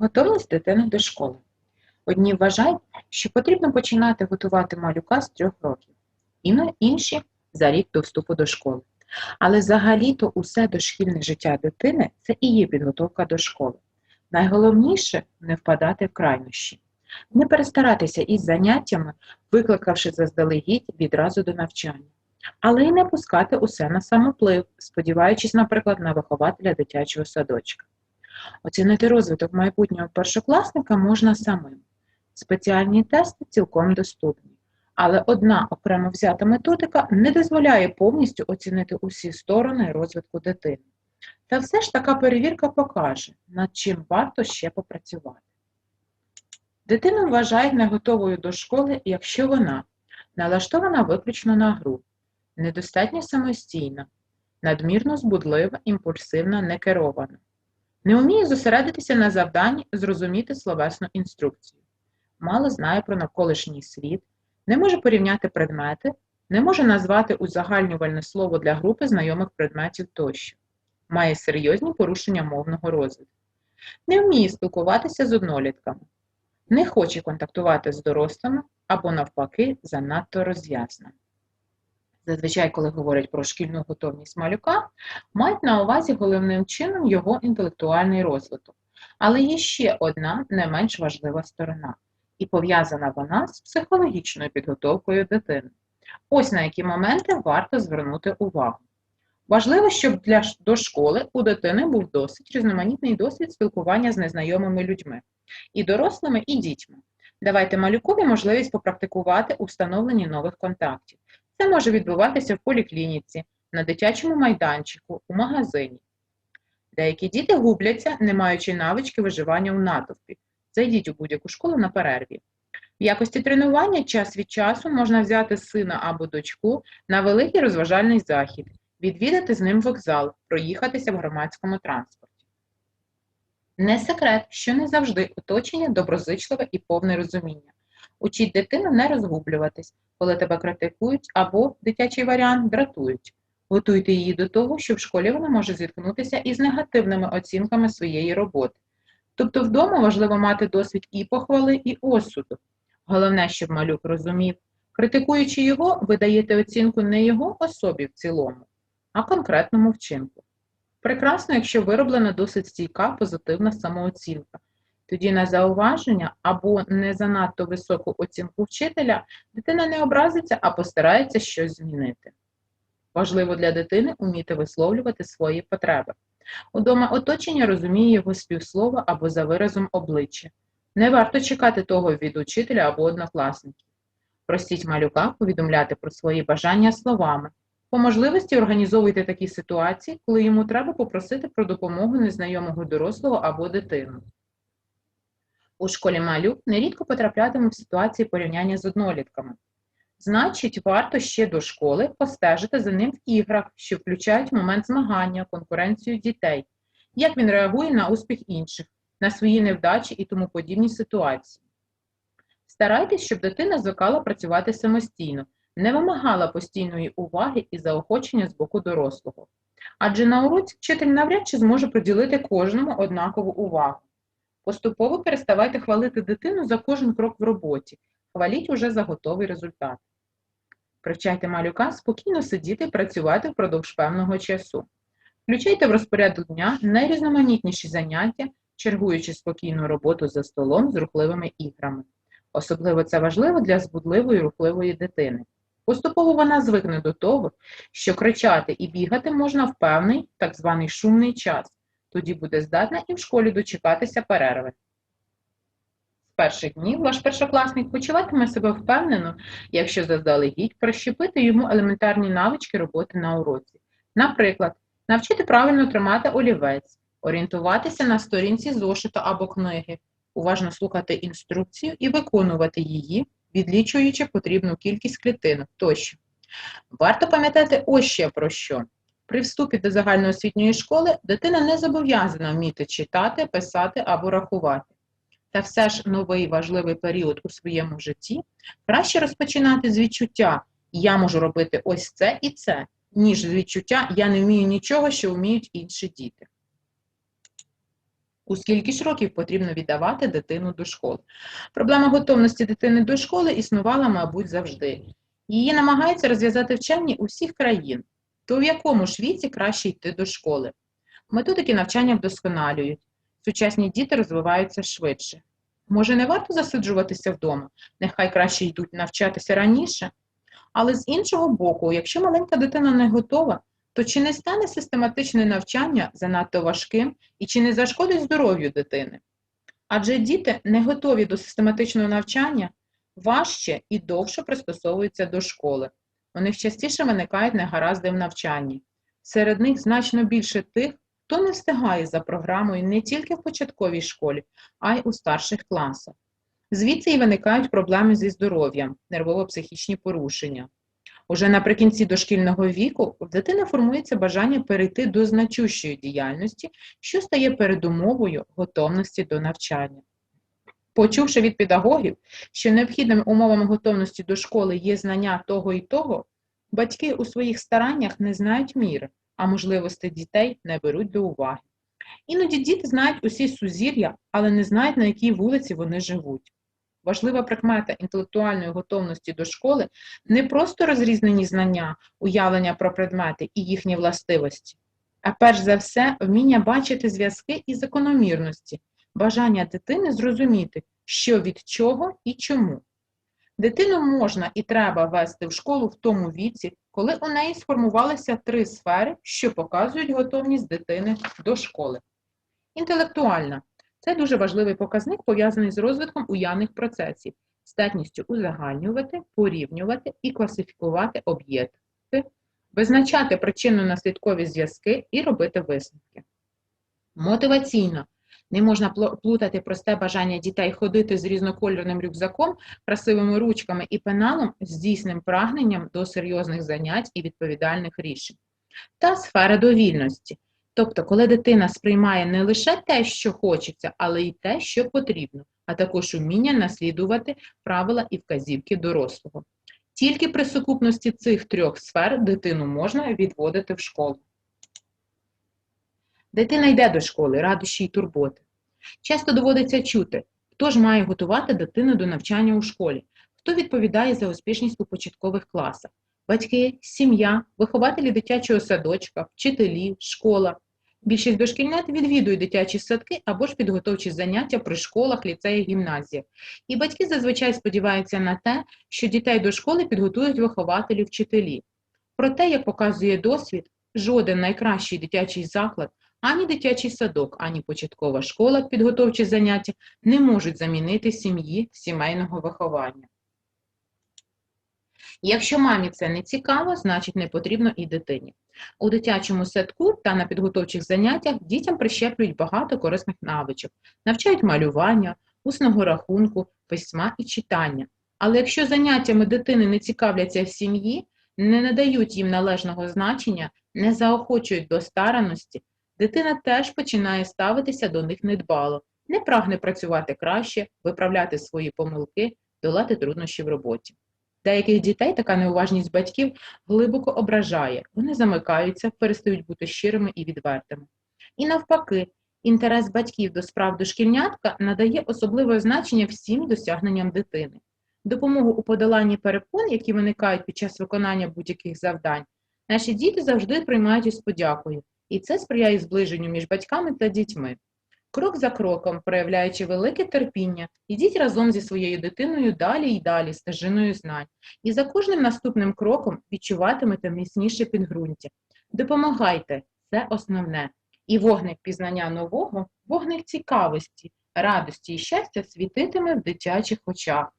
Готовність дитини до школи. Одні вважають, що потрібно починати готувати малюка з трьох років, іно- інші за рік до вступу до школи. Але взагалі-то усе дошкільне життя дитини це і є підготовка до школи. Найголовніше не впадати в крайнощі, не перестаратися із заняттями, викликавши заздалегідь відразу до навчання, але й не пускати усе на самоплив, сподіваючись, наприклад, на вихователя дитячого садочка. Оцінити розвиток майбутнього першокласника можна самим. Спеціальні тести цілком доступні, але одна окремо взята методика не дозволяє повністю оцінити усі сторони розвитку дитини. Та все ж така перевірка покаже, над чим варто ще попрацювати. Дитину вважають не готовою до школи, якщо вона налаштована виключно на гру, недостатньо самостійна, надмірно збудлива, імпульсивна, некерована, не вміє зосередитися на завданні, зрозуміти словесну інструкцію, мало знає про навколишній світ, не може порівняти предмети, не може назвати узагальнювальне слово для групи знайомих предметів тощо, має серйозні порушення мовного розвитку, не вміє спілкуватися з однолітками, не хоче контактувати з дорослими або, навпаки, занадто розв'язна. Зазвичай, коли говорять про шкільну готовність малюка, мають на увазі головним чином його інтелектуальний розвиток. Але є ще одна не менш важлива сторона, і пов'язана вона з психологічною підготовкою дитини. Ось на які моменти варто звернути увагу. Важливо, щоб для до школи у дитини був досить різноманітний досвід спілкування з незнайомими людьми, і дорослими, і дітьми. Давайте малюкові можливість попрактикувати у встановленні нових контактів. Це може відбуватися в поліклініці, на дитячому майданчику, у магазині. Деякі діти губляться, не маючи навички виживання у натовпі. Зайдіть у будь-яку школу на перерві. В якості тренування час від часу можна взяти сина або дочку на великий розважальний захід, відвідати з ним вокзал, проїхатися в громадському транспорті. Не секрет, що не завжди оточення доброзичливе і повне розуміння. Учіть дитину не розгублюватись, коли тебе критикують або дитячий варіант дратують. Готуйте її до того, що в школі вона може зіткнутися із негативними оцінками своєї роботи. Тобто вдома важливо мати досвід і похвали, і осуду. Головне, щоб малюк розумів, критикуючи його, ви даєте оцінку не його особі в цілому, а конкретному вчинку. Прекрасно, якщо вироблена досить стійка позитивна самооцінка. Тоді на зауваження або не занадто високу оцінку вчителя дитина не образиться, а постарається щось змінити. Важливо для дитини вміти висловлювати свої потреби. Удома оточення розуміє його співслова або за виразом обличчя. Не варто чекати того від учителя або однокласників. Простіть малюка повідомляти про свої бажання словами. По можливості організовуйте такі ситуації, коли йому треба попросити про допомогу незнайомого дорослого або дитину. У школі малюк нерідко потраплятиме в ситуації порівняння з однолітками. Значить, варто ще до школи постежити за ним в іграх, що включають момент змагання, конкуренцію дітей, як він реагує на успіх інших, на свої невдачі і тому подібні ситуації. Старайтесь, щоб дитина звикала працювати самостійно, не вимагала постійної уваги і заохочення з боку дорослого. Адже на уроці вчитель навряд чи зможе приділити кожному однакову увагу. Поступово переставайте хвалити дитину за кожен крок в роботі, хваліть уже за готовий результат. Привчайте малюка спокійно сидіти і працювати впродовж певного часу. Включайте в розпорядок дня найрізноманітніші заняття, чергуючи спокійну роботу за столом з рухливими іграми. Особливо це важливо для збудливої рухливої дитини. Поступово вона звикне до того, що кричати і бігати можна в певний так званий шумний час. Тоді буде здатна і в школі дочекатися перерви. З перших днів ваш першокласник почуватиме себе впевнено, якщо заздалегідь прищепити йому елементарні навички роботи на уроці. Наприклад, навчити правильно тримати олівець, орієнтуватися на сторінці зошита або книги, уважно слухати інструкцію і виконувати її, відлічуючи потрібну кількість клітинок тощо. Варто пам'ятати ось ще про що. При вступі до загальноосвітньої школи дитина не зобов'язана вміти читати, писати або рахувати. Та все ж новий важливий період у своєму житті краще розпочинати з відчуття я можу робити ось це і це, ніж з відчуття я не вмію нічого, що вміють інші діти. У скільки ж років потрібно віддавати дитину до школи? Проблема готовності дитини до школи існувала, мабуть, завжди. Її намагаються розв'язати вчені усіх країн. То в якому ж віці краще йти до школи? Методики навчання вдосконалюють. Сучасні діти розвиваються швидше. Може, не варто засиджуватися вдома? Нехай краще йдуть навчатися раніше. Але з іншого боку, якщо маленька дитина не готова, то чи не стане систематичне навчання занадто важким і чи не зашкодить здоров'ю дитини? Адже діти не готові до систематичного навчання, важче і довше пристосовуються до школи. У них частіше виникають негаразди в навчанні. Серед них значно більше тих, хто не встигає за програмою не тільки в початковій школі, а й у старших класах. Звідси і виникають проблеми зі здоров'ям, нервово-психічні порушення. Уже наприкінці дошкільного віку в дитини формується бажання перейти до значущої діяльності, що стає передумовою готовності до навчання. Почувши від педагогів, що необхідними умовами готовності до школи є знання того і того, батьки у своїх стараннях не знають міри, а можливості дітей не беруть до уваги. Іноді діти знають усі сузір'я, але не знають, на якій вулиці вони живуть. Важлива прикмета інтелектуальної готовності до школи не просто розрізнені знання, уявлення про предмети і їхні властивості, а перш за все вміння бачити зв'язки і закономірності, бажання дитини зрозуміти, що від чого і чому. Дитину можна і треба вести в школу в тому віці, коли у неї сформувалися три сфери, що показують готовність дитини до школи. Інтелектуальна це дуже важливий показник, пов'язаний з розвитком уявних процесів, здатністю узагальнювати, порівнювати і класифікувати об'єкти, визначати причинно-наслідкові зв'язки і робити висновки. Мотиваційно не можна плутати просте бажання дітей ходити з різнокольорним рюкзаком, красивими ручками і пеналом з дійсним прагненням до серйозних занять і відповідальних рішень. Та сфера довільності. Тобто, коли дитина сприймає не лише те, що хочеться, але й те, що потрібно, а також уміння наслідувати правила і вказівки дорослого. Тільки при сукупності цих трьох сфер дитину можна відводити в школу. Дитина йде до школи, радощі й турботи. Часто доводиться чути, хто ж має готувати дитину до навчання у школі, хто відповідає за успішність у початкових класах. Батьки, сім'я, вихователі дитячого садочка, вчителі, школа. Більшість дошкільнят відвідують дитячі садки або ж підготовчі заняття при школах, ліцеях, гімназіях. І батьки зазвичай сподіваються на те, що дітей до школи підготують вихователі вчителі. Проте, як показує досвід, жоден найкращий дитячий заклад, ані дитячий садок, ані початкова школа, підготовчі заняття не можуть замінити сім'ї сімейного виховання. Якщо мамі це не цікаво, значить не потрібно і дитині. У дитячому садку та на підготовчих заняттях дітям прищеплюють багато корисних навичок, навчають малювання, усного рахунку, письма і читання. Але якщо заняттями дитини не цікавляться в сім'ї, не надають їм належного значення, не заохочують до стараності, дитина теж починає ставитися до них недбало, не прагне працювати краще, виправляти свої помилки, долати труднощі в роботі. Деяких дітей така неуважність батьків глибоко ображає, вони замикаються, перестають бути щирими і відвертими. І навпаки, інтерес батьків до справ дошкільнятка надає особливе значення всім досягненням дитини. Допомогу у подоланні перепон, які виникають під час виконання будь-яких завдань, наші діти завжди приймають із подякою, і це сприяє зближенню між батьками та дітьми. Крок за кроком, проявляючи велике терпіння, ідіть разом зі своєю дитиною далі і далі стежиною знань. І за кожним наступним кроком відчуватимете міцніше підґрунтя. Допомагайте, це основне. І вогник пізнання нового, вогник цікавості, радості і щастя світитиме в дитячих очах.